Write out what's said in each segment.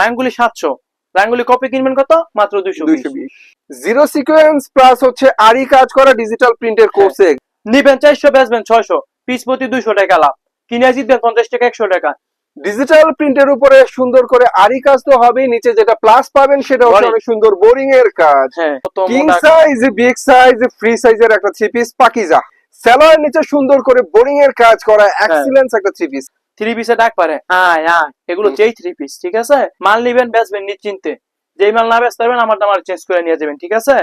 রাঙ্গুলি সাতশো। রাঙ্গুলি কপি কিনবেন কত? মাত্র দুইশো জিরো সিকোয়েন্স প্লাস হচ্ছে আরি কাজ করা ডিজিটাল প্রিন্টের কোর্সে নিবেন চারশো বেচবেন ছয়শো। পিস প্রতি দুইশো টাকা লাভ। কিনে জিতবেন পঞ্চাশ টাকা একশো টাকা। ডিজিটাল প্রিন্টের উপরে সুন্দর করে আরি কাজ তো হবেই নিচে যেটা প্লাস পাবেন সেটা হচ্ছে অনেক সুন্দর বোরিং এর কাজ। হ্যাঁ। King size big size free সাইজের একটা থ্রি পিস পাকিজা। সেলোয়ার নিচে সুন্দর করে বোরিং এর কাজ করা হ্যাঁ। এক্সিলেন্স একটা থ্রি পিস থ্রি পিসে ডাক পারে। আয় আয় এগুলো যেই থ্রি পিস ঠিক আছে? মাল নিবেন বেচবেন নিশ্চিন্তে। যেই মাল না বেচতে পারবেন আমার দাম চেঞ্জ করে নিয়ে যাবেন ঠিক আছে?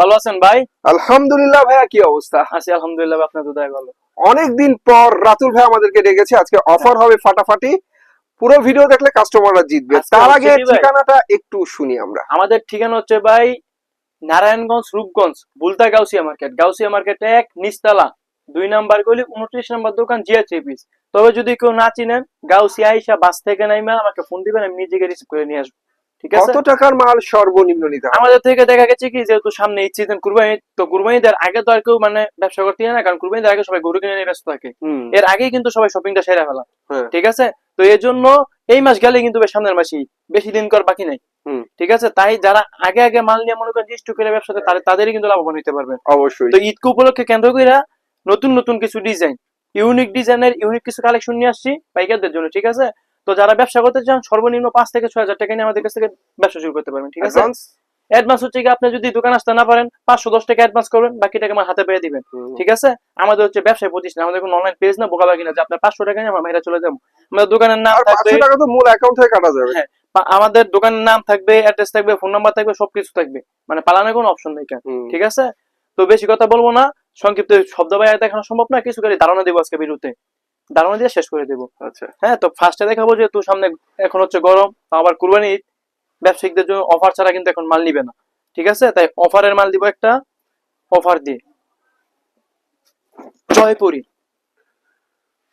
ভালো আছেন ভাই? আলহামদুলিল্লাহ ভাইয়া কি অবস্থা? আছি আলহামদুলিল্লাহ আপনার দুদায় ভালো। অনেকদিন পর রাতুল ভাই আমাদেরকে ডেকেছে আজকে অফার হবে ফাটাফাটি। পুরো ভিডিও দেখলে কাস্টমাররা জিতবে। তার আগে ঠিকানাটা একটু শুনি আমরা। আমাদের ঠিকানা হচ্ছে ভাই নারায়ণগঞ্জ রূপগঞ্জ বুলতা গাউসিয়া মার্কেট। গাউসিয়া মার্কেট এক নিস্তালা দুই নাম্বার গলি উনত্রিশ নাম্বার দোকান জিয়া তবে যদি কেউ না চিনেন গাউসিয়া আইসা বাস থেকে নাইমা আমাকে ফোন দিবেন আমি নিজেকে রিসিভ করে নিয়ে আসব। ঠিক আছে? কত টাকার মাল সর্বনিম্ন নিতে আমাদের থেকে দেখা গেছে কি যেহেতু সামনে ঈদ সিজন কুরবানি তো কুরবানিদের আগে তো আর কেউ মানে ব্যবসা করতে না কারণ কুরবানিদের আগে সবাই গরু কিনে নিয়ে ব্যস্ত থাকে। এর আগেই কিন্তু সবাই শপিংটা সেরে ফেলা। ঠিক আছে? তো এই জন্য এই মাস গেলে কিন্তু সামনের মাসই বেশি দিন কর বাকি নাই। ঠিক আছে? তাই যারা আগে আগে মাল নিয়ে মনে করেন যে স্টকের ব্যবসাতে তাদের তাদেরই কিন্তু লাভবান হতে পারবেন। অবশ্যই। তো ঈদকে উপলক্ষে কেন্দ্র করে নতুন নতুন কিছু ডিজাইন ইউনিক ডিজাইনের ইউনিক কিছু কালেকশন নিয়ে আসছি পাইকারদের জন্য ঠিক আছে? তো যারা ব্যবসা করতে চান সর্বনিম্ন পাঁচ থেকে ছয় হাজার টাকা নিয়ে আমাদের কাছ থেকে ব্যবসা শুরু করতে পারবেন ঠিক আছে? অ্যাডভান্স হচ্ছে কি আপনি যদি দোকান আসতে না পারেন পাঁচশো দশ টাকা অ্যাডভান্স করবেন বাকি টাকা আমার হাতে পেয়ে দিবেন। ঠিক আছে? আমাদের হচ্ছে ব্যবসায় প্রতিষ্ঠান আমাদের কোনো অনলাইন পেজ না বোকা বাকি না যে আপনার পাঁচশো টাকা নিয়ে আমরা বাইরে চলে যাব। আমাদের দোকানের নাম থাকবে টাকা তো মূল অ্যাকাউন্ট থেকে কাটা যাবে। হ্যাঁ, আমাদের দোকানের নাম থাকবে অ্যাড্রেস থাকবে ফোন নাম্বার থাকবে সবকিছু থাকবে। মানে পালানোর কোনো অপশন নেই কেন? ঠিক আছে? তো বেশি কথা বলব না সংক্ষিপ্ত শব্দ বাইরে দেখানো সম্ভব না কিছু করে ধারণা দেবো আজকে বিরুদ্ধে ধারণা দিয়ে শেষ করে দেবো। আচ্ছা। হ্যাঁ তো ফার্স্টে দেখাবো যে তুই সামনে এখন হচ্ছে গরম আবার কুরবানি ঈদ। ব্যবসায়িকদের জন্য অফার ছাড়া কিন্তু এখন মাল নিবে না। ঠিক আছে? তাই অফারের মাল দিব একটা অফার দিয়ে। জয়পুরি।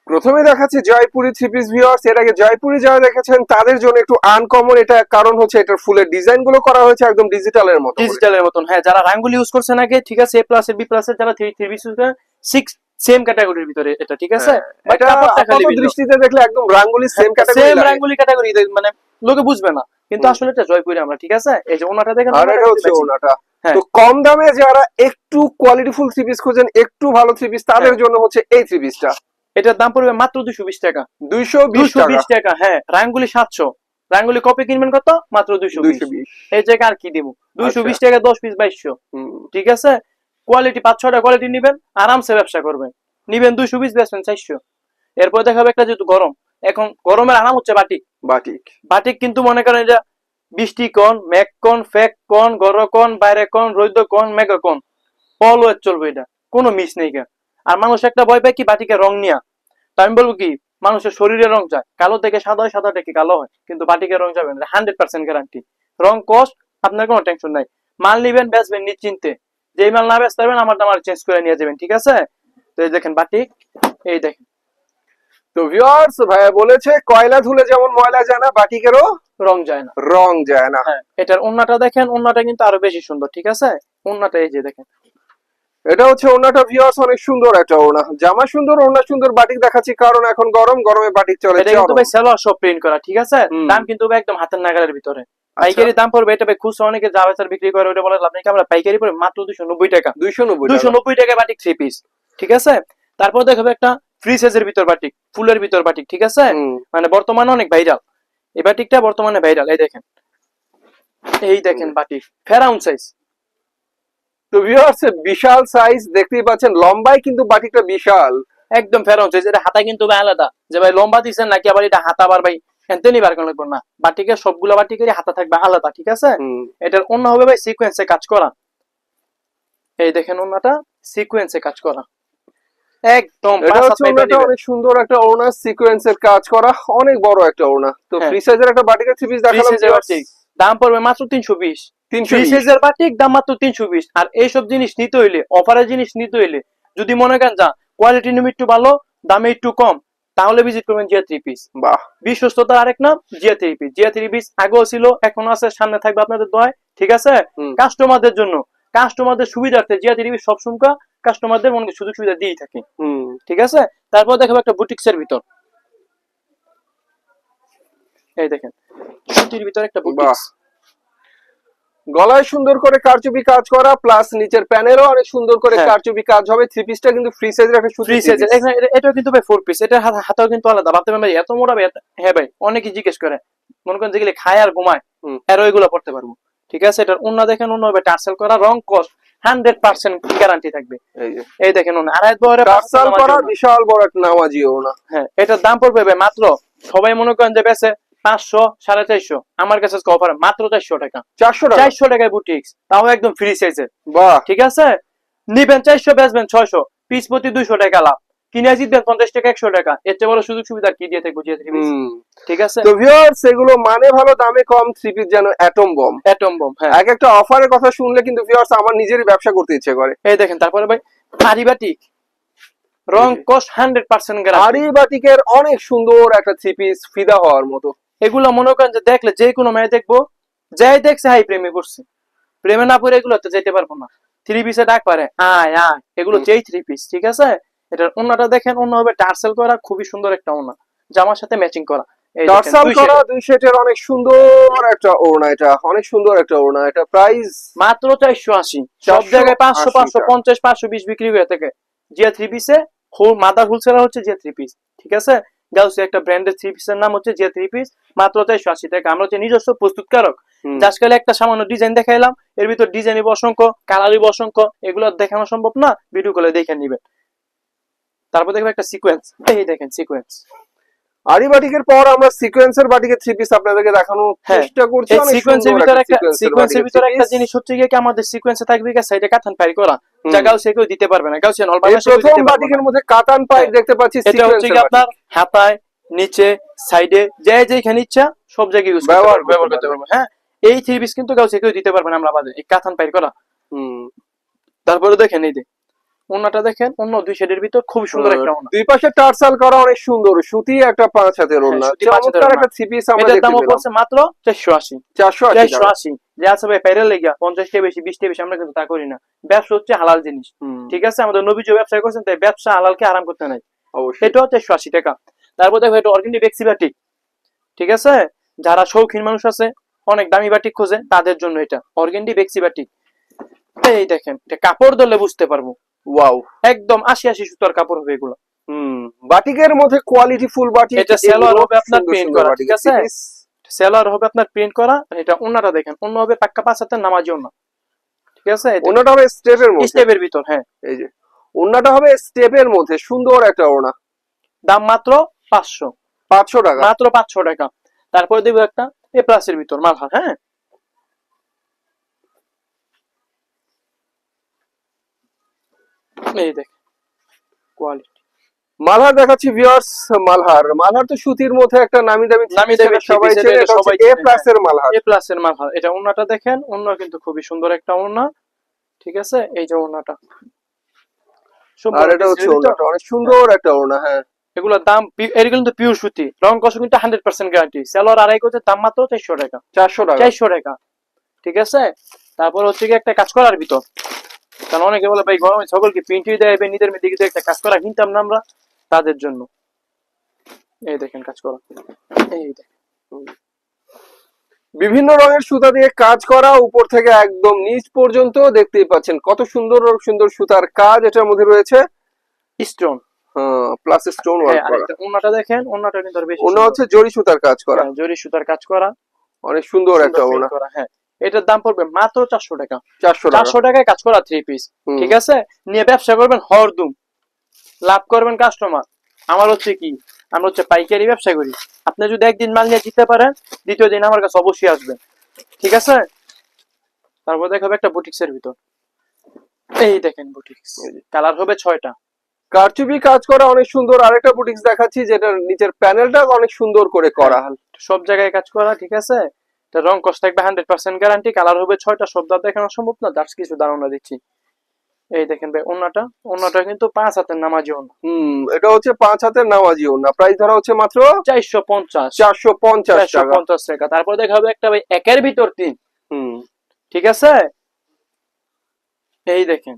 প্রথমে দেখাচ্ছি জয়পুরি থ্রি পিস ভিউয়ার্স এর আগে জয়পুরি যারা দেখেছেন তাদের জন্য একটু আনকমন এটা কারণ হচ্ছে এটার ফুলের ডিজাইনগুলো করা হয়েছে একদম ডিজিটালের মতো ডিজিটালের মতন। হ্যাঁ যারা রাঙ্গুলি ইউজ করছেন আগে ঠিক আছে? এ প্লাস বি প্লাস যারা three three B six same ক্যাটাগরির ভিতরে এটা ঠিক আছে? হ্যাঁ, এটা দৃষ্টিতে দেখলে একদম রাঙ্গুলি সেম ক্যাটাগরি সেম রাঙ্গুলি ক্যাটাগরি মানে লোকে বুঝবে না। কিন্তু আসলে এটা জয়পুরি আমরা ঠিক আছে? এই যে ওনাটা দেখেন আর এটা হচ্ছে ওনাটা। হ্যাঁ। তো কম দামে যারা একটু কোয়ালিটিফুল থ্রি পিস খোঁজেন একটু ভালো থ্রি পিস তাদের হ্যাঁ। জন্য হচ্ছে এই থ্রি পিসটা এটার দাম পড়বে মাত্র দুশো বিশ টাকা। দুইশো বিশ টাকা। বিশ টাকা হ্যাঁ। রাঙ্গুলি সাতশো। রাঙ্গুলি কপি কিনবেন কত? মাত্র দুইশো দুইশো বিশ। এই জায়গায় আর কি দিব? দুইশো আচ্ছা। বিশ টাকা দশ পিস বাইশশো। ঠিক আছে? কোয়ালিটি পাঁচ ছটা কোয়ালিটি নিবেন আরামসে ব্যবসা করবেন। নিবেন দুইশো পিস বেচবেন চারশো। এরপর দেখাবে একটা যেহেতু গরম এখন গরমের আরাম হচ্ছে বাটিক। বাটিক। বাটিক কিন্তু মনে করেন এটা বৃষ্টি কন মেঘ কন ফেক কন গর কন বাইরে কন রৈদ্র কন মেঘ কন অলওয়েজ চলবে এটা। কোনো মিস নেই কেন আর মানুষ একটা ভয় পায় কি বাটিকে রং নিয়া। তো আমি বলব কি মানুষের শরীরে রং যায়। কালো থেকে সাদা হয় সাদা থেকে কালো হয়। কিন্তু বাটিকে রং যাবে না। হান্ড্রেড পার্সেন্ট গ্যারান্টি রং কস্ট আপনার কোনো টেনশন নাই। মাল নিবেন বেচবেন নিশ্চিন্তে। যেই মাল না বেচতে পারবেন আমার দাম আর চেঞ্জ করে নিয়ে যাবেন। ঠিক আছে? তো এই দেখেন বাটিক। এই দেখেন। তো ভিউয়ার্স ভাইয়া বলেছে কয়লা ধুলে যেমন ময়লা যায় না বাটিকেরও রং যায় না। রং যায় না। হ্যাঁ এটার ওন্নাটা দেখেন ওন্নাটা কিন্তু আরও বেশি সুন্দর ঠিক আছে? ওন্নাটা এই যে দেখেন। এটা হচ্ছে ওনাটা ভিউয়ার্স অনেক সুন্দর একটা ওনা জামা সুন্দর ওনা সুন্দর বাটিক দেখাচ্ছি কারণ এখন গরম গরমে বাটিক চলে এটা কিন্তু ভাই সেলোয়ার সব প্রিন্ট করা ঠিক আছে? দাম কিন্তু ভাই একদম হাতের নাগালের ভিতরে। পাইকারি দাম পড়বে এটা ভাই খুচরা অনেকে বেচার বিক্রি করে ওটা বলে লাভ নেই। আমরা পাইকারি পড়বে মাত্র দুশো নব্বই টাকা। দুইশো নব্বই দুশো নব্বই টাকা বাটিক থ্রি পিস ঠিক আছে? তারপর দেখাবে একটা ফ্রি সাইজের ভিতর বাটিক ফুলের ভিতর বাটিক ঠিক আছে? মানে বর্তমানে অনেক ভাইরাল এই বাটিকটা বর্তমানে ভাইরাল এই দেখেন। এই দেখেন বাটিক ফেরাউন সাইজ তো ভিউয়ার্স বিশাল সাইজ দেখতেই পাচ্ছেন লম্বাই কিন্তু বাটিকটা বিশাল। একদম ফেরাউন সাইজ এটা হাতা কিন্তু ভাই আলাদা। যে ভাই লম্বা দিচ্ছেন নাকি আবার এটা হাতা আবার ভাই এনতে নিবার কোনো লাগবে না। বাটিকের সবগুলো বাটিকেরই হাতা থাকবে আলাদা ঠিক আছে? এটার অন্য হবে ভাই সিকোয়েন্সে কাজ করা। এই দেখেন অন্যটা সিকোয়েন্সে কাজ করা। একদম অনেক সুন্দর একটা ওনা সিকোয়েন্সের কাজ করা অনেক বড় একটা তো হ্যাঁ। ফ্রি সাইজের একটা বাটিকের থ্রি পিস দেখালাম। দাম পড়বে মাত্র তিনশো বিশ। তিনশো ফ্রি সাইজের বাটিক দাম মাত্র তিনশো বিশ। আর এইসব জিনিস নিতে হইলে অফারের জিনিস নিতে হইলে যদি মনে করেন যা কোয়ালিটি নিম একটু ভালো দামে একটু কম তাহলে ভিজিট করবেন জিয়া থ্রি পিস বাহ। বিশ্বস্ততার আরেক নাম Zia three piece Zia three piece আগেও ছিল এখনও আছে সামনে থাকবে আপনাদের দয় ঠিক আছে। কাস্টমারদের জন্য কাস্টমারদের সুবিধার্থে জিয়া থ্রি পিস সবসময় কাস্টমারদের মনে সুযোগ সুবিধা দিয়েই থাকি। ঠিক আছে? তারপর দেখাবো একটা বুটিক্সের ভিতর। এই দেখেন সুতির ভিতর একটা বুটিক্স। গলায় সুন্দর করে কারচুপি কাজ করা প্লাস নিচের প্যানেলও অনেক সুন্দর করে হ্যাঁ। কারচুপি কাজ হবে। থ্রি পিসটা কিন্তু ফ্রি সাইজের একটা three সাইজের এটাও কিন্তু ভাই ফোর পিস এটা হাতাও কিন্তু আলাদা। ভাবতে ভাই এত মোটা ভাই হ্যাঁ ভাই অনেকে জিজ্ঞেস করে। মনে করেন যেগুলি খায় আর ঘুমায়। এরও এগুলো পড়তে পারব। ঠিক আছে? এটার অন্য দেখেন অন্য হবে টার্সেল করা রং কস। হান্ড্রেড পার্সেন্ট গ্যারান্টি থাকবে। এই দেখেন আড়াই বড় করা বিশাল বড় একটা নামাজি হ্যাঁ এটার দাম পড়বে মাত্র সবাই মনে করেন যে বেছে পাঁচশো সাড়ে চারশো। আমার কাছে অফার মাত্র চারশো টাকা। চারশো চারশো টাকায় বুটিক্স তাও একদম ফ্রি সাইজের বাহ। ঠিক আছে? নিবেন চারশো বেচবেন ছয়শো। পিস প্রতি দুইশো টাকা লাভ। কিনে জিতবেন পঞ্চাশ টাকা একশো টাকা। এর চেয়ে বড় সুযোগ সুবিধা কি দিয়ে থাকব ঠিক আছে? তো ভিউয়ার্স এগুলো মানে ভালো দামে কম থ্রি পিস যেন অ্যাটম বম অ্যাটম বম হ্যাঁ। এক একটা অফারের কথা শুনলে কিন্তু ভিউয়ার্স আমার নিজেরই ব্যবসা করতে ইচ্ছে করে। এই দেখেন তারপরে ভাই পারিবাটিক রং কস্ট হান্ড্রেড পার্সেন্ট গ্যারান্টি আরি বাটিকের অনেক সুন্দর একটা থ্রি পিস ফিদা হওয়ার মতো। এগুলো মনে করেন যে দেখলে যে কোনো মেয়ে দেখব যাই দেখছে হাই প্রেমে করছে প্রেমে না পড়ে এগুলো তো যেতে পারব না। থ্রি পিসে ডাক পারে আয় আয় এগুলো যেই থ্রি পিস ঠিক আছে? এটার অন্যটা দেখেন অন্য হবে টার্সেল করা খুবই সুন্দর একটা ওনা। জামার সাথে ম্যাচিং করা। এই দেখেন, টার্সাল দুই করা দুই সেটের অনেক সুন্দর একটা ওড়না এটা। অনেক সুন্দর একটা ওড়না। এটা প্রাইস মাত্র চারশো আশি। সব জায়গায় পাঁচশো পাঁচশো টাকা। পঞ্চাশ পাঁচশো বিশ বিক্রি হয়ে থাকে। জিয়া থ্রি পিসে মাদার হোলসেলার হচ্ছে জিয়া থ্রি পিস ঠিক আছে? গাউসি একটা ব্র্যান্ডের থ্রি পিসের নাম হচ্ছে জিয়া থ্রি পিস মাত্র চারশো আশি। টাকা আমরা হচ্ছে নিজস্ব প্রস্তুতকারক। জাস্ট একটা সামান্য ডিজাইন দেখাইলাম। এর ভিতর ডিজাইন অসংখ্য কালারই অসংখ্য এগুলো দেখানো সম্ভব না। ভিডিও কলে দেখে নিবেন। তারপর দেখবেন একটা সিকোয়েন্স এই দেখেন সিকোয়েন্স আরি বাটিকের পর আমরা সিকোয়েন্সের বাটিকের থ্রি পিস আপনাদেরকে দেখানোর হ্যাঁ, চেষ্টা করছি। অনেক সিকোয়েন্সের ভিতরে একটা সিকোয়েন্সের ভিতরে একটা জিনিস হচ্ছে কি আমাদের সিকোয়েন্সে থাকবে কি সাইডে কাতান পারি করা হুম। যা গাউসে কেউ দিতে পারবে না। গাউসে নল এই বাংলাদেশে প্রথম বাটিকের মধ্যে কাতান পাইপ হ্যাঁ। দেখতে পাচ্ছি এটা হচ্ছে কি আপনার হাতায় নিচে সাইডে যে যেখানে ইচ্ছা সব জায়গায় ইউজ ব্যবহার ব্যবহার করতে পারব। হ্যাঁ এই থ্রি পিস কিন্তু গাউসে কেউ দিতে পারবে না আমরা বাদে। এই কাতান পাই করা হুম। তারপরে দেখেন এই যে ওনাটা দেখেন অন্য দুই শেডের ভিতর খুব সুন্দর একটা ওনা। দুই পাশে টার্সাল করা অনেক সুন্দর সুতি একটা পাঁচ হাতের হ্যাঁ, হাতের চমৎকার একটা আমরা দেখতে পড়ছে মাত্র চারশো আশি। চারশো আশি চারশো টাকা। আশি। যে আছে ভাই প্যারেল লেগিয়া পঞ্চাশটা বেশি বিশটা বেশি আমরা কিন্তু তা করি না। ব্যবসা হচ্ছে হালাল জিনিস। ঠিক আছে? আমাদের নবীজ ব্যবসা করছেন তাই ব্যবসা হালালকে আরাম করতে নাই। অবশ্যই। এটা হচ্ছে একশো আশি টাকা। তারপর দেখো এটা অর্গেনিক বেক্সিবাটিক ঠিক আছে? যারা শৌখিন মানুষ আছে অনেক দামি বাটিক খোঁজে তাদের জন্য এটা। অর্গেন্ডি বেক্সিবাটিক এই দেখেন এটা কাপড় ধরলে বুঝতে পারব। ওয়াও একদম আশি আশি সুতার কাপড় হবে এগুলো। হুম বাটিকের মধ্যে কোয়ালিটি ফুল বাটিক এটা সালোয়ার হবে আপনার সুন্দর করা, ঠিক আছে? সেলার হবে আপনার প্রিন্ট করা এটা অন্যটা দেখেন অন্য হবে পাক্কা পাঁচ হাতের নামাজি অন্য ঠিক আছে? ওড়নাটা হবে স্টেপের মধ্যে। স্টেপের ভিতর হ্যাঁ। এই যে ওড়নাটা হবে স্টেপের মধ্যে সুন্দর একটা ওড়না দাম মাত্র পাঁচশো। পাঁচশো টাকা। মাত্র পাঁচশো টাকা। তারপরে দেবো একটা এ প্লাসের ভিতর মালহার হ্যাঁ? এই দেখ কোয়ালিটি মালহার দেখাচ্ছি ভিউয়ার্স মালহার। মালহার তো সুতির মধ্যে একটা নামি দামি নামি দামি সবাই চেনে সবাই এ প্লাস এর মালহার। এ প্লাসের মালহার। এটা ওনাটা দেখেন অন্য কিন্তু খুবই সুন্দর একটা ওনা ঠিক আছে? এই যে ওনাটা আর এটা হচ্ছে ওড়নাটা অনেক সুন্দর একটা ওড়না হ্যাঁ। এগুলোর দাম এগুলো কিন্তু পিওর সুতি। রং কষ কিন্তু হান্ড্রেড পার্সেন্ট গ্যারান্টি সেলোয়ার আড়াই করতে দাম মাত্র চারশো টাকা। চারশো টাকা। চারশো টাকা ঠিক আছে? তারপর হচ্ছে কি একটা কাজ করার ভিতর। কারণ অনেকে বলে ভাই গরমে সকলকে প্রিন্টই দেয় ভাই নিজের মেয়েদের কিন্তু একটা কাজ করা কিনতাম না আমরা তাদের জন্য। এই দেখেন কাজ করা। এই দেখেন। বিভিন্ন রঙের সুতা দিয়ে কাজ করা উপর থেকে একদম নিচ পর্যন্ত দেখতেই পাচ্ছেন কত সুন্দর সুন্দর সুতার কাজ এটার মধ্যে রয়েছে। স্টোন প্লাস স্টোন ওয়ার্ক করা। ওনাটা দেখেন ওনাটা কিন্তু বেশি ওনা হচ্ছে জরি সুতার কাজ করা। হ্যাঁ, জরি সুতার কাজ করা। অনেক সুন্দর একটা ওনা হ্যাঁ। এটার দাম পড়বে মাত্র চারশো টাকা। চারশো টাকায় কাজ করা থ্রি পিস ঠিক আছে? নিয়ে ব্যবসা করবেন হরদুম। লাভ করবেন কাস্টমার আমার হচ্ছে কি? আমরা হচ্ছে পাইকারি ব্যবসা করি। আপনি যদি একদিন মাল নিয়ে দিতে পারেন দ্বিতীয় দিন আমার কাছে অবশ্যই আসবেন। ঠিক আছে? তারপর দেখাবো একটা বুটিক্স এর ভিতর। এই দেখেন বুটিক্স কালার হবে ছয়টা। কারচুপি কাজ করা অনেক সুন্দর। আরেকটা বুটিক্স দেখাচ্ছি যেটার নিচের প্যানেলটা অনেক সুন্দর করে করা। সব জায়গায় কাজ করা ঠিক আছে? এটা রং কষ্ট থাকবে হান্ড্রেড পার্সেন্ট গ্যারান্টি কালার হবে ছয়টা সব দাঁত দেখানো সম্ভব না। দাস কিছু ধারণা দিচ্ছি। এই দেখেন ভাই অন্যটা। অন্যটা কিন্তু পাঁচ হাতের নামাজি অন্য। হুম এটা হচ্ছে পাঁচ হাতের নামাজি ওনা প্রাইস ধরা হচ্ছে মাত্র চারশো পঞ্চাশ। চারশো পঞ্চাশ চারশো পঞ্চাশ টাকা। তারপর দেখা হবে একটা ভাই একের ভিতর তিন। হুম। ঠিক আছে? এই দেখেন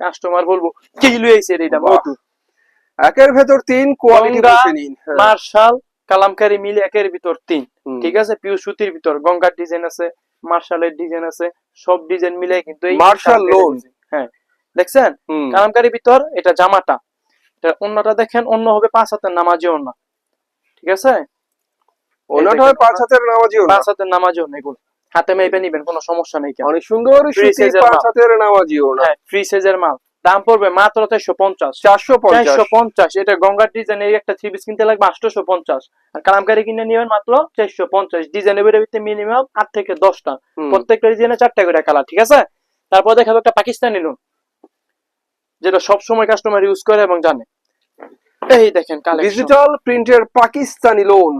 কাস্টমার বলব কি লুইছে এটা? বাহ। মধু একের ভেতর তিন কোয়ালিটি গঙ্গা, নিন। হ্যাঁ। মার্শাল কালামকারি মিলে একের ভিতর তিন ঠিক আছে? পিউ সুতির ভিতর। গঙ্গার ডিজাইন আছে মার্শালের ডিজাইন আছে সব ডিজাইন মিলে কিন্তু এই মার্শাল লোন। হ্যাঁ। দেখছেন। কালামকারি ভিতর এটা জামাটা। এটা অন্যটা দেখেন অন্য হবে পাঁচ হাতের নামাজি অন্য ঠিক আছে? ওনাটা হয় পাঁচ হাতের নামাজি পাঁচ হাতের নামাজি অন্য এগুলো। হাতে মেপে নিবেন কোনো সমস্যা নেই অনেক সুন্দর মাল। ফ্রি সাইজের মাল। দাম পড়বে মাত্র চারশো পঞ্চাশ। চারশো পঞ্চাশ। চারশো পঞ্চাশ এটা গঙ্গার ডিজাইনের একটা থ্রি পিস কিনতে লাগবে আটশোশো পঞ্চাশ। আর কালামকারি কিনে নেবেন মাত্র চারশো পঞ্চাশ। ডিজাইনের ভিতরে মিনিমাম আট থেকে দশটা। প্রত্যেকটা ডিজাইনে চারটা করে কালার ঠিক আছে? তারপর দেখাবো একটা পাকিস্তানি লোন যেটা সবসময় কাস্টমার ইউজ করে এবং জানে। এই দেখেন ডিজিটাল প্রিন্টের পাকিস্তানি লোন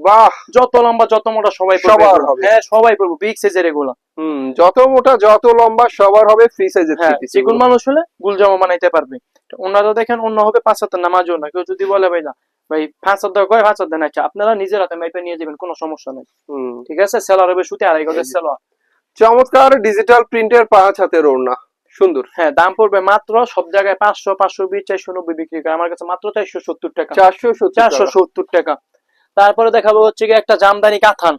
বাহ। যত লম্বা যত মোটা সবাই সবার হবে। হ্যাঁ সবাই পরবো বিগ সাইজের এগুলো। হুম যত মোটা যত লম্বা সবার হবে ফ্রি সাইজের হ্যাঁ চিকুন মানুষ হলে গুলজামা বানাইতে পারবে। ওনারা দেখেন অন্য হবে পাঁচ হাতের নামাজও না। কেউ যদি বলে ভাই না ভাই পাঁচ হাত কয় পাঁচ হাত আচ্ছা আপনারা নিজের হাতে মাইপে নিয়ে যাবেন কোনো সমস্যা নাই। ঠিক আছে? সেলার হবে সুতি আড়াই গজের সেলার চমৎকার ডিজিটাল প্রিন্টের পাঁচ হাতের ওড়না। সুন্দর। হ্যাঁ দাম পড়বে মাত্র সব জায়গায় পাঁচশো পাঁচশো বিশ চারশো নব্বই বিক্রি করে। আমার কাছে মাত্র চারশো সত্তর টাকা। চারশো চারশো সত্তর টাকা। তারপরে দেখাবো হচ্ছে গিয়ে একটা জামদানি কাথান।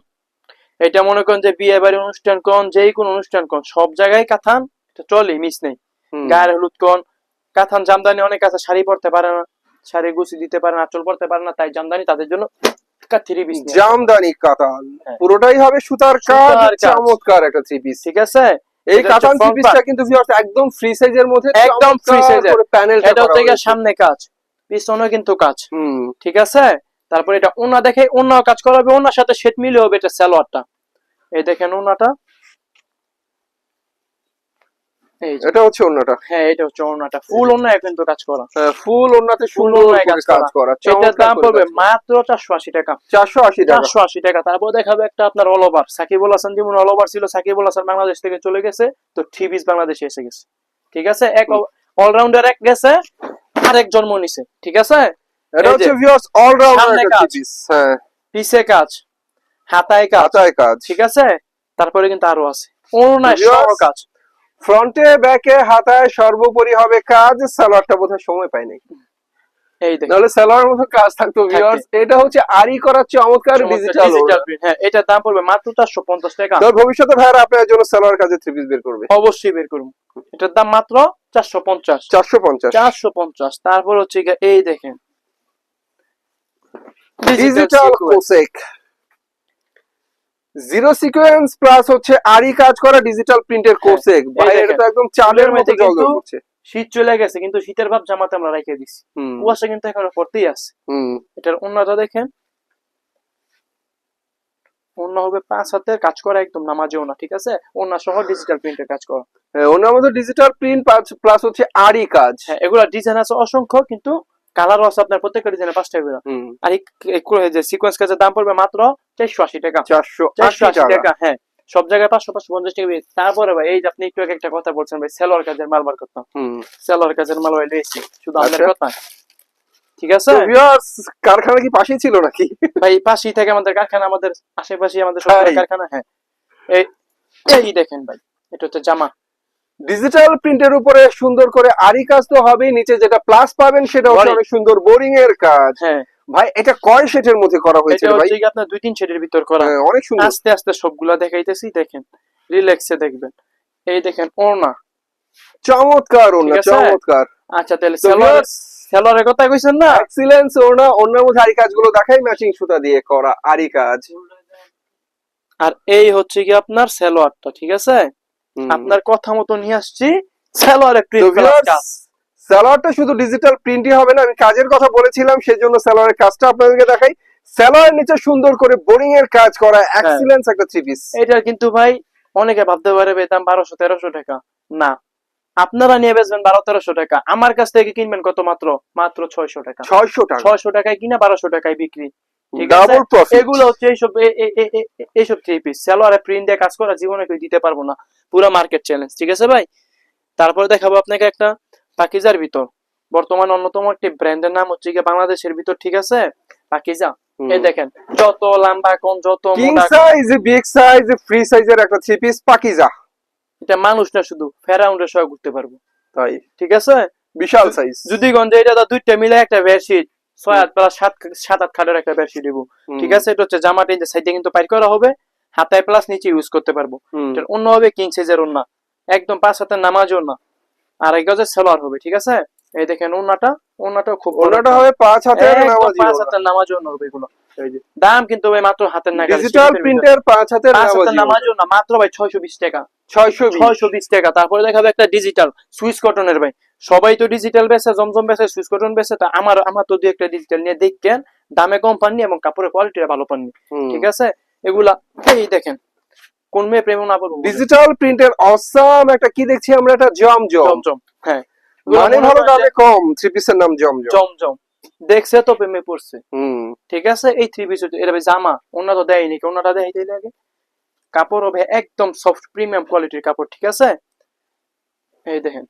এটা মনে করেন যে বিয়ে বাড়ি অনুষ্ঠান কোন যেই কোন অনুষ্ঠান কোন সব জায়গায় কাথান এটা চলে মিস নেই। গায়ের হলুদ কোন কাথান জামদানি অনেক আছে শাড়ি পরতে পারে না শাড়ি গুছি দিতে পারে না আঁচল পরতে পারে না তাই জামদানি তাদের জন্য জামদানি কাতান হ্যাঁ। পুরোটাই হবে সুতার কাজ। চমৎকার একটা থ্রি পিস ঠিক আছে? এই কাতান থ্রি পিসটা কিন্তু একদম ফ্রি সাইজের মধ্যে একদম size এর। প্যানেল এটা হচ্ছে সামনে কাজ পিছনে কিন্তু কাজ। ঠিক আছে? তারপরে এটা ওনা দেখে অন্য কাজ করাবে ওনার সাথে সেট মিলে হবে এটা সালোয়ারটা। এই দেখেন ওনাটা এটা হচ্ছে অন্যটা হ্যাঁ এটা হচ্ছে ওনাটা ফুল ওনা কিন্তু কাজ করা। ফুল ওন্নাতে ফুল সুন্দর কাজ কাজ করা। এটার দাম পড়বে মাত্র চারশো আশি টাকা। তারপর দেখাবে একটা আপনার অল ওভার সাকিবুল হাসান যেমন অল ওভার ছিল সাকিবুল হাসান বাংলাদেশ থেকে চলে গেছে তো থ্রি পিস বাংলাদেশে এসে গেছে। ঠিক আছে? এক অলরাউন্ডার এক গেছে আরেক জন্ম নিছে। ঠিক আছে? এটা হচ্ছে ভিউয়ার্স অলরাউন্ডার একটা। পিস হ্যাঁ। পিছে কাজ হাতায় কাজ। হাতায় কাজ। ঠিক আছে? তারপরে কিন্তু আরও আছে। ওনায় Viewers, কাজ। ফ্রন্টে ব্যাকে হাতায় সর্বোপরি হবে কাজ সালোয়ারটা বোধহয় সময় পায় নাই। এই দেখেন। নাহলে সালোয়ার মতো কাজ থাকতো ভিউয়ার্স এটা হচ্ছে আরি করা চমৎকার ডিজিটাল হ্যাঁ এটার দাম পড়বে মাত্র চারশো পঞ্চাশ টাকা। তো ভবিষ্যতে ভাইরা আপনার জন্য সালোয়ার কাজে থ্রি পিস বের করবে। অবশ্যই বের করুন। এটার দাম মাত্র চারশো পঞ্চাশ। চারশো পঞ্চাশ। চারশো পঞ্চাশ। তারপর হচ্ছে এই দেখেন। ডিজিটাল কোসেক জিরো সিকোয়েন্স প্লাস হচ্ছে আরি কাজ করা ডিজিটাল প্রিন্টের কোসেক এটা তো দেখেন। একদম চাঁদের মতো করছে শীত চলে গেছে কিন্তু শীতের ভাব জামাতে আমরা রেখে হুম। কুয়াশা কিন্তু এখন পড়তেই আছে। এটার অন্যটা দেখেন। অন্য হবে পাঁচ হাতের কাজ করা একদম নামাজেও না ঠিক আছে? অন্য সহ ডিজিটাল প্রিন্টের কাজ করা। হ্যাঁ, মধ্যে ডিজিটাল প্রিন্ট প্লাস হচ্ছে আরি কাজ। হ্যাঁ এগুলা ডিজাইন আছে অসংখ্য কিন্তু কালারও আছে আপনার প্রত্যেকটা ডিজাইনে পাঁচটা করে আর এই যে সিকোয়েন্স কাজের দাম পড়বে মাত্র চারশো আশি টাকা। চারশো চারশো আশি টাকা। টাকা হ্যাঁ। সব জায়গায় পাঁচশো পাঁচশো পঞ্চাশ টাকা। তারপরে ভাই এই যে আপনি একটু একটা কথা বলছেন ভাই সেলোয়ার কাজের মাল বার করতাম। হুম। সেলোয়ার কাজের মাল ভাই লইছি শুধু আপনার আচ্ছা। কথা। ঠিক আছে? কারখানা কি পাশেই ছিল নাকি? ভাই পাশেই থেকে আমাদের কারখানা আমাদের আশেপাশে আমাদের সব কারখানা হ্যাঁ। এই এই দেখেন ভাই এটা হচ্ছে জামা। ডিজিটাল প্রিন্টের উপরে সুন্দর করে আরি কাজ তো হবেই নিচে যেটা প্লাস পাবেন সেটা হচ্ছে অনেক সুন্দর বোরিং এর কাজ। হ্যাঁ। ভাই এটা কয় সেটের মধ্যে করা হয়েছে এটা ভাই? হচ্ছে আপনার দুই তিন শেডের ভিতর করা। হ্যাঁ, অনেক সুন্দর। আস্তে আস্তে সবগুলা দেখাইতেছি দেখেন। রিল্যাক্সে দেখবেন। এই দেখেন ওনা চমৎকার ওনা চমৎকার। আচ্ছা তাহলে সেলোয়ার সেলোয়ারের কথা কইছেন না? এক্সিলেন্স ওনা অন্যের মধ্যে আরি কাজগুলো দেখাই ম্যাচিং সুতা দিয়ে করা আরি কাজ। আর এই হচ্ছে কি আপনার সেলোয়ারটা ঠিক আছে। আপনার কথা মতো নিয়ে আসছি প্রিন্ট কাজ সালোয়ারটা শুধু ডিজিটাল প্রিন্টই হবে না আমি কাজের কথা বলেছিলাম সেজন্য সালোয়ারের কাজটা আপনাদেরকে দেখাই। নিচে সুন্দর করে বোরিং এর কাজ করা এক্সিলেন্স একটা থ্রি পিস এটা কিন্তু ভাই অনেকে ভাবতে পারে দাম বারোশো তেরোশো টাকা। না আপনারা নিয়ে বেচবেন বারো তেরোশো টাকা। আমার কাছ থেকে কিনবেন কত মাত্র? মাত্র ছয়শো টাকা। ছয়শো টাকা। ছয়শো টাকায় কিনা বারোশো টাকায় বিক্রি। ডাবল প্রফিট এগুলো হচ্ছে এইসব এইসব থ্রি পিস সালোয়ারে প্রিন্ট দিয়ে কাজ করা জীবনে কেউ দিতে পারব না। পুরো মার্কেট চ্যালেঞ্জ ঠিক আছে ভাই? তারপরে দেখাবো আপনাকে একটা পাকিজার ভিতর। বর্তমান অন্যতম একটি ব্র্যান্ডের নাম হচ্ছে কি বাংলাদেশের ভিতর ঠিক আছে? পাকিজা। এই দেখেন যত লম্বা কোন যত মোটা সাইজ বিগ সাইজ ফ্রি সাইজের একটা থ্রি পিস পাকিজা। এটা মানুষ না শুধু ফেরাউন্ডের সহ ঘুরতে পারব। তাই। ঠিক আছে? বিশাল সাইজ যদি গঞ্জে এটা দুইটা মিলে একটা বেডশিট ছয় প্লাস সাত সাত আট খাটের একটা দিব ঠিক আছে? এটা হচ্ছে জামাটা সাইডে কিন্তু পাইর করা হবে হাতায় প্লাস নিচে ইউজ করতে পারব। অন্য হবে কিং সাইজের ওন্না একদম পাঁচ হাতের নামাজ আর এক গজের হবে ঠিক আছে? এই দেখেন ওন্নাটা ওন্নাটা খুব ওনাটা হবে পাঁচ হাতের একদম পাঁচ হাতের নামাজ হবে এগুলো। দাম কিন্তু ভাই মাত্র হাতের নাগাল ডিজিটাল প্রিন্টের পাঁচ হাতের নামাজি নামাজ ওন্না মাত্র ভাই ছয়শো বিশ টাকা। ছয়শো ছয়শো বিশ টাকা। তারপরে দেখাবে একটা ডিজিটাল সুইস কটনের ভাই। সবাই তো ডিজিটাল বেছে জমজম বেছে সুইচ কটন বেছে তা আমার আমার তো দুই একটা ডিজিটাল নিয়ে দেখেন দামে কম পাননি এবং কাপড়ের কোয়ালিটিটা ভালো পাননি ঠিক আছে? এগুলা এই দেখেন কোন মেয়ে প্রেম না বলব ডিজিটাল প্রিন্টের অসাম একটা কি দেখছি আমরা? একটা জম জম জমজম হ্যাঁ। মানে মনে ভালো দামে কম থ্রি পিসের নাম জম জম জমজম। দেখছে তো প্রেমে পড়ছে। হুম। ঠিক আছে? এই থ্রি পিস এটা ভাই জামা ওনা তো দেয়নি ওনাটা দেয়? দিলে আগে কাপড় হবে একদম সফট প্রিমিয়াম কোয়ালিটির কাপড় ঠিক আছে? এই দেখেন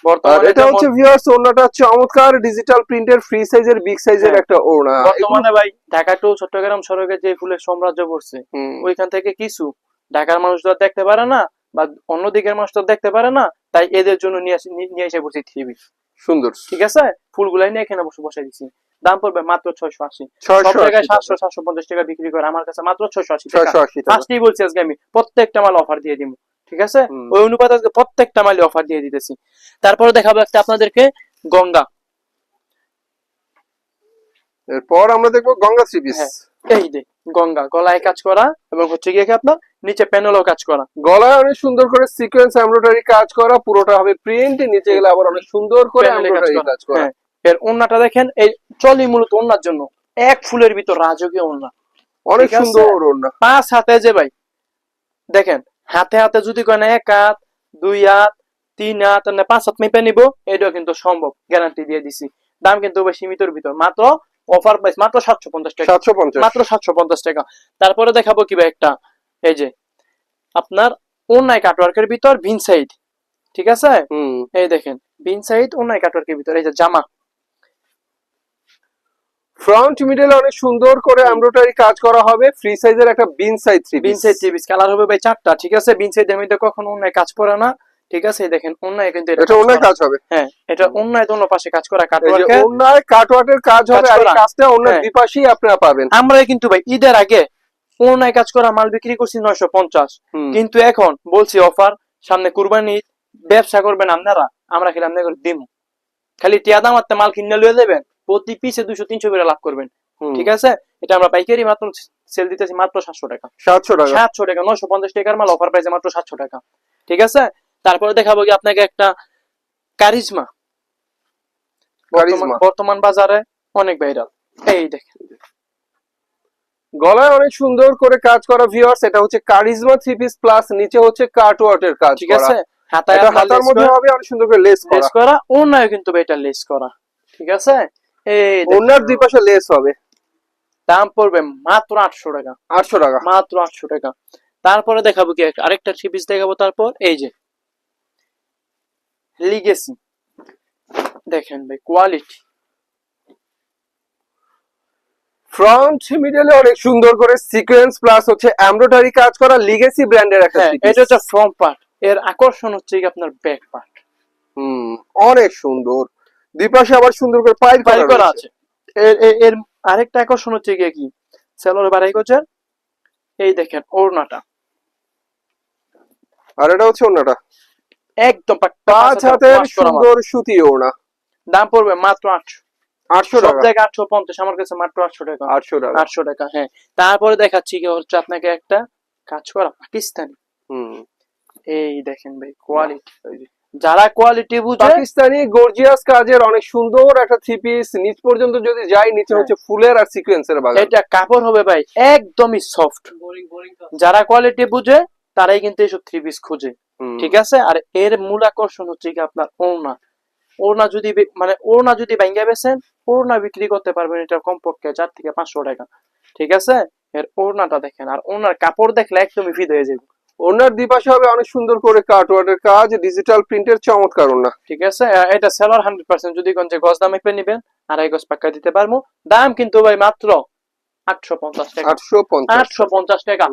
আর বর্তমানে এটা যেমন- হচ্ছে ভিউয়ার্স ওনাটা চমৎকার ডিজিটাল প্রিন্টের ফ্রি সাইজের বিগ সাইজের হ্যাঁ। একটা ওড়না। বর্তমানে ভাই ঢাকা টু চট্টগ্রাম সড়কে যে ফুলের সাম্রাজ্য পড়ছে ওইখান থেকে কিছু ঢাকার মানুষ দেখতে পারে না বা অন্য দিকের মানুষ দেখতে পারে না তাই এদের জন্য নিয়ে নিয়ে এসে থ্রি সুন্দর। ঠিক আছে? ফুলগুলাই নিয়ে এখানে বসে দিচ্ছি দাম পড়বে মাত্র ছয়শো আশি। সব জায়গায় সাতশো সাতশো পঞ্চাশ টাকা বিক্রি করে আমার কাছে মাত্র ছয়শো আশি টাকা। বলছি আজকে আমি প্রত্যেকটা মাল অফার দিয়ে দিব ঠিক আছে? ওই অনুপাতে আজকে প্রত্যেকটা মালে অফার দিয়ে দিতেছি। তারপরে দেখাবো একটা আপনাদেরকে গঙ্গা। এরপর আমরা দেখব গঙ্গা থ্রি পিস হ্যাঁ। এই যে গঙ্গা গলায় কাজ করা এবং হচ্ছে গিয়ে আপনার নিচে প্যানেলও কাজ করা। গলায় অনেক সুন্দর করে সিকোয়েন্স এমব্রয়ডারি কাজ করা পুরোটা হবে প্রিন্ট নিচে গেলে আবার অনেক সুন্দর করে এমব্রয়ডারি। কাজ করা। হ্যাঁ এর ওন্নাটা দেখেন এই চলি মূলত ওন্নার জন্য। এক ফুলের ভিতর রাজকীয় ওন্না অনেক সুন্দর ওড়না। পাঁচ হাতে যে ভাই দেখেন হাতে হাতে যদি কেন এক হাত দুই হাত তিন হাত পাঁচ হাত মেপে নিব এটাও কিন্তু সম্ভব গ্যারান্টি দিয়ে দিছি। দাম কিন্তু ভাই সীমিতর ভিতর। মাত্র অফার প্রাইস মাত্র সাতশো পঞ্চাশ টাকা। সাতশো পঞ্চাশ। মাত্র সাতশো পঞ্চাশ টাকা। তারপরে দেখাবো কি ভাই একটা এই যে আপনার অন্যায় কাটওয়ার্কের ভিতর ভিন সাইড ঠিক আছে? এই দেখেন ভিন সাইড অন্যায় কাটওয়ার্কের ভিতর এই যে জামা। ফ্রন্ট মিডলে অনেক সুন্দর করে এমব্রয়ডারি কাজ করা হবে। ফ্রি সাইজের একটা বিন সাইজ থ্রি বিন সাইড টিভিস কালার হবে ভাই চারটা ঠিক আছে? বিন সাইডের মধ্যে কখনো অন্যায় কাজ পড়ে না ঠিক আছে? দেখেন অন্যায় কিন্তু এটা এটা কাজ করা। হবে। হ্যাঁ এটা অন্যায় দোনো পাশে কাজ করা। কাটওয়ার্কে অন্যায় কাটওয়ার্টের কাজ হবে আর কাজটা অন্য হ্যাঁ। দ্বিপাশেই আপনারা পাবেন। আমরা কিন্তু ভাই ঈদের আগে অন্যায় কাজ করা মাল বিক্রি করছি নয়শো পঞ্চাশ। হুম। কিন্তু এখন বলছি অফার সামনে কুরবানি ঈদ, ব্যবসা করবেন আপনারা আমরা খেলে আপনাদের দিম খালি টিয়া দাম মাল কিনে লয়ে দেবেন? প্রতি পিসে দুশো তিনশো করে লাভ করবেন। ঠিক আছে? এটা আমরা পাইকারি মাত্র সেল দিতেছি মাত্র সাতশো টাকা। সাতশো টাকা। সাতশো টাকা নয়শো পঞ্চাশ টাকার মাল অফার প্রাইসে মাত্র সাতশো টাকা। ঠিক আছে? তারপরে দেখাবো কি আপনাকে একটা কারিজমা। বর্তমান বাজারে অনেক ভাইরাল এই দেখেন। গলায় অনেক সুন্দর করে কাজ করা ভিউয়ার্স এটা হচ্ছে কারিজমা থ্রি পিস প্লাস নিচে হচ্ছে কাট কাটওয়ার্টের কাজ ঠিক আছে? হাতায় হাতার মধ্যে হবে অনেক সুন্দর করে লেস করা। লেস করা করা কিন্তু এটা লেস করা। ঠিক আছে। ওনার দুই পাশে লেস হবে। দাম পড়বে মাত্র আটশো টাকা। আটশো টাকা। মাত্র আটশো টাকা। তারপরে দেখাবো কি আরেকটা থ্রি পিস দেখাবো তারপর। এই যে লিগেসি দেখেন ভাই কোয়ালিটি ফ্রন্ট মিডলে অনেক সুন্দর করে সিকোয়েন্স প্লাস হচ্ছে এমব্রয়ডারি কাজ করা লিগেসি ব্র্যান্ডের একটা হ্যাঁ। এটা হচ্ছে ফ্রন্ট পার্ট এর আকর্ষণ হচ্ছে কি আপনার ব্যাক পার্ট হুম অনেক সুন্দর। দুই পাশে আবার সুন্দর করে পাইপ করা আছে। এর এর- আরেকটা আকর্ষণ হচ্ছে গিয়ে কি? সেলর বাড়াই এই দেখেন ওড়নাটা। আর এটা হচ্ছে ওনাটা একদম পাঁচ হাতের। সুন্দর সুতি ওনা দাম পড়বে মাত্র আটশো আটশো টাকা। আটশো পঞ্চাশ আমার কাছে মাত্র আটশো টাকা। আটশো টাকা। আটশো টাকা হ্যাঁ। তারপরে দেখাচ্ছি কি হচ্ছে আপনাকে একটা কাজ করা পাকিস্তানি। হুম। এই দেখেন ভাই কোয়ালিটি যারা কোয়ালিটি বুঝে পাকিস্তানি গর্জিয়াস কাজের অনেক সুন্দর একটা থ্রি পিস নিচ পর্যন্ত যদি যাই নিচে। হচ্ছে ফুলের আর সিকোয়েন্সের বাগান। এটা কাপড় হবে ভাই একদমই সফট যারা কোয়ালিটি বুঝে তারাই কিন্তু এইসব থ্রি পিস খুঁজে। ঠিক আছে? আর এর মূল আকর্ষণ হচ্ছে কি আপনার ওড়না। ওড়না যদি মানে ওড়না যদি ভাঙ্গা বেছেন ওড়না বিক্রি করতে পারবেন এটা কমপক্ষে চার থেকে পাঁচশো টাকা। ঠিক আছে? এর ওড়নাটা দেখেন আর ওনার কাপড় দেখলে একদমই ফিদ হয়ে যাবে। ওনার দুপাশে হবে অনেক সুন্দর করে কাট ওয়ার্ডের কাজ ডিজিটাল প্রিন্টের চমৎকার ওনা ঠিক আছে এটা সেলার হান্ড্রেড পার্সেন্ট যদি যে গজ দামে পেয়ে নিবেন আড়াই গজ পাক্কা দিতে পারব। দাম কিন্তু ভাই মাত্র আটশো পঞ্চাশ টাকা। আটশো পঞ্চাশ। টাকা।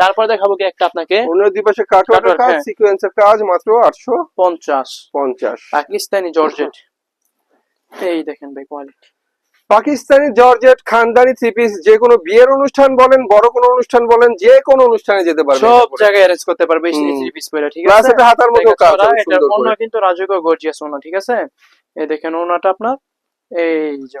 তারপর দেখাবো কি একটা আপনাকে। অন্য দুপাশে কাটওয়ার্কের কাটওয়ার্ক, কাজ হ্যাঁ। সিকোয়েন্সের কাজ মাত্র আটশো পঞ্চাশ। পঞ্চাশ। পাকিস্তানি জর্জেট। এই দেখেন ভাই কোয়ালিটি পাকিস্তানি জর্জেট খানদানি থ্রি পিস যে কোনো বিয়ের অনুষ্ঠান বলেন বড় কোনো অনুষ্ঠান বলেন যে কোনো অনুষ্ঠানে যেতে পারবে সব জায়গায় অ্যারেঞ্জ করতে পারবে হুম। থ্রি পিস পরে ঠিক আছে? এটা হাতার দেখা কাজ এটা ওনা কিন্তু রাজকীয় গর্জিয়াস ওনা ঠিক আছে? এই দেখেন ওনাটা আপনার। এই যে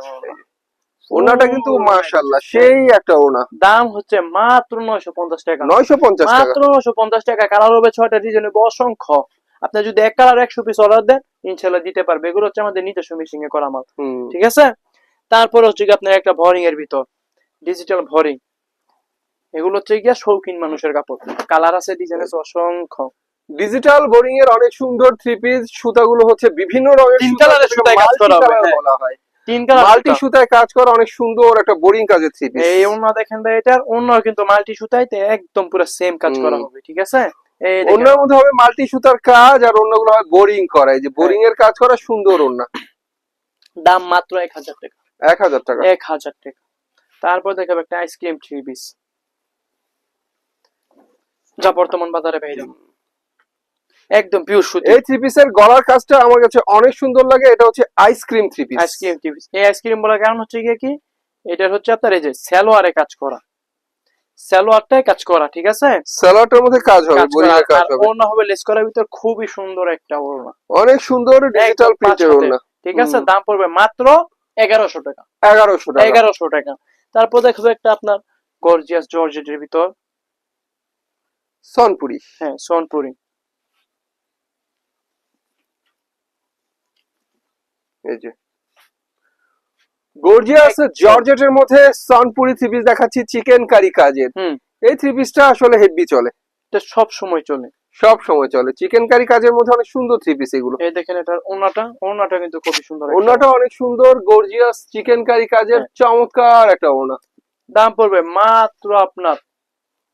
ওনাটা কিন্তু মাশাআল্লাহ সেই একটা ওনা দাম হচ্ছে মাত্র নয়শো পঞ্চাশ টাকা। নয়শো পঞ্চাশ টাকা। মাত্র নয়শো পঞ্চাশ টাকা। কালার হবে ছয়টা ডিজাইন হবে অসংখ্য। আপনি যদি এক কালার একশো পিস অর্ডার দেন ইনশাল্লাহ দিতে পারবে। এগুলো হচ্ছে আমাদের নিজস্ব মিশিং এ করা মাল। ঠিক আছে? তারপর হচ্ছে কি আপনার একটা ভরিং এর ভিতর ডিজিটাল ভরিং। এগুলো হচ্ছে গিয়া শৌখিন মানুষের কাপড়। কালার আছে ডিজাইন আছে অসংখ্য। ডিজিটাল বোরিং এর অনেক সুন্দর থ্রি পিস সুতাগুলো হচ্ছে বিভিন্ন রঙের তিন কালারের সুতায় কাজ করা হ্যাঁ। হয়। তিন কালার মাল্টি সুতায় কাজ করা অনেক সুন্দর একটা বোরিং কাজের থ্রি পিস এই অন্য দেখেন ভাই এটার অন্য কিন্তু মাল্টি সুতাইতে একদম পুরো সেম কাজ করা হবে ঠিক আছে? অন্যের মধ্যে হবে মাল্টি সুতার কাজ আর অন্যগুলো হয় বোরিং করা। যে বোরিং এর কাজ করা সুন্দর অন্য। দাম মাত্র এক হাজার টাকা। এক হাজার টাকা। এক হাজার টাকা। তারপর দেখাবো একটা আইসক্রিম থ্রি পিস যা বর্তমান বাজারে বাইরে একদম পিওর সুতি। এই থ্রি পিসের গলার কাজটা আমার কাছে অনেক সুন্দর লাগে। এটা হচ্ছে ice cream three piece ice cream three piece এই আইসক্রিম বলার কারণ হচ্ছে গিয়ে কি? এটার হচ্ছে আপনার এই যে স্যালোয়ারে কাজ করা। স্যালোয়ারটাই কাজ করা ঠিক আছে? সালোয়ারটার মধ্যে কাজ হবে এর কাজ হবে। ওড়না হবে লেস করার ভিতর খুবই সুন্দর একটা ওড়না। অনেক সুন্দর ডিজিটাল প্রিন্টের। ওড়না। ঠিক আছে? দাম পড়বে মাত্র এগারোশো টাকা। এগারোশো টাকা। এগারোশো টাকা। তারপর দেখব একটা আপনার গর্জিয়াস জর্জেটের ভিতর। সনপুরি। হ্যাঁ সোনপুরি। এই যে। গর্জিয়াস জর্জেটের মধ্যে সনপুরি থ্রি পিস দেখাচ্ছি চিকেন কারি কাজের। এই থ্রি পিসটা আসলে হেভি চলে। এটা সব সময় চলে। সব সময় চলে। চিকেন কারি কাজের মধ্যে অনেক সুন্দর থ্রি পিস এগুলো। এই দেখেন এটার ওনাটা ওনাটা কিন্তু খুবই সুন্দর ওনাটা অনেক সুন্দর গর্জিয়াস চিকেন কারি কাজের হ্যাঁ। চমৎকার একটা ওনা দাম পড়বে মাত্র আপনার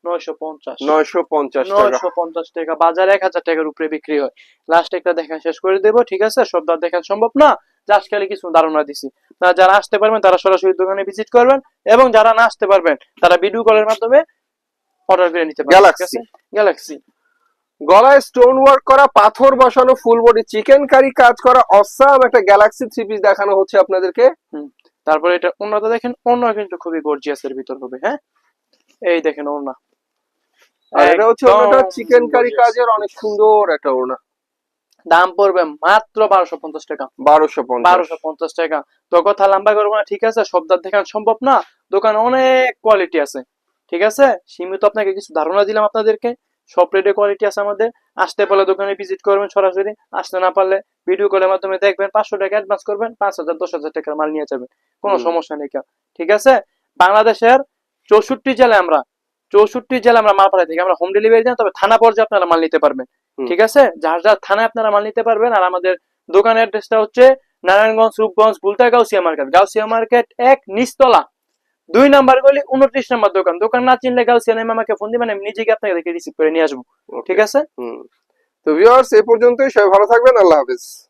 নয়শো পঞ্চাশ। নয়শো পঞ্চাশ টাকা। নয়শো পঞ্চাশ টাকা। বাজারে এক হাজার টাকার উপরে বিক্রি হয়। লাস্ট একটা দেখা শেষ করে দেবো ঠিক আছে? সব দেখা সম্ভব না? কিছু ধারণা দিছি। যারা আসতে পারবেন তারা সরাসরি দোকানে ভিজিট করবেন এবং যারা না আসতে পারবেন তারা ভিডিও কলের মাধ্যমে অর্ডার করে নিতে পারবেন Galaxy। গ্যালাক্সি গলায় স্টোন ওয়ার্ক করা পাথর বসানো ফুল বডি চিকেন কারি কাজ করা অসাম একটা গ্যালাক্সি থ্রি পিস দেখানো হচ্ছে আপনাদেরকে। তারপরে এটা অন্যটা দেখেন অন্য কিন্তু খুবই গর্জিয়াস এর ভিতর হবে হ্যাঁ? এই দেখেন ওড়না। আর এটা হচ্ছে ওনাটা চিকেন কারি কাজের অনেক সুন্দর একটা ওনা দাম পড়বে মাত্র বারোশো পঞ্চাশ টাকা। বারোশো বারোশো পঞ্চাশ টাকা। তো কথা লম্বা করব না ঠিক আছে? সব দাঁত দেখানো সম্ভব না। দোকানে অনেক কোয়ালিটি আছে ঠিক আছে? সীমিত আপনাকে কিছু ধারণা দিলাম আপনাদেরকে। সব রেডে কোয়ালিটি আছে আমাদের। আসতে পারলে দোকানে ভিজিট করবেন সরাসরি। আসতে না পারলে ভিডিও কলের মাধ্যমে দেখবেন পাঁচশো টাকা অ্যাডভান্স করবেন পাঁচ হাজার দশ হাজার টাকার মাল নিয়ে যাবেন। কোনো সমস্যা নেই কেউ। ঠিক আছে? বাংলাদেশের চৌষট্টি জেলায় আমরা চৌষট্টি জেলা আমরা মাল পাঠাই থাকি। আমরা হোম ডেলিভারি দেন তবে থানা পর্যায়ে আপনারা মাল নিতে পারবেন। ঠিক আছে? যার যার থানায় আপনারা মাল নিতে পারবেন। আর আমাদের দোকানের অ্যাড্রেসটা হচ্ছে নারায়ণগঞ্জ রূপগঞ্জ বুলতা গাউসিয়া মার্কেট গাউসিয়া মার্কেট এক নিচতলা। দুই নাম্বার গলি উনত্রিশ নাম্বার দোকান। দোকান না চিনলে গাল সিনেমা আমাকে ফোন দিবেন আমি নিজেকে আপনাকে দেখে রিসিভ করে নিয়ে আসব। ঠিক আছে? হুম। তো ভিউয়ার্স এই পর্যন্তই। সবাই ভালো থাকবেন। আল্লাহ হাফেজ।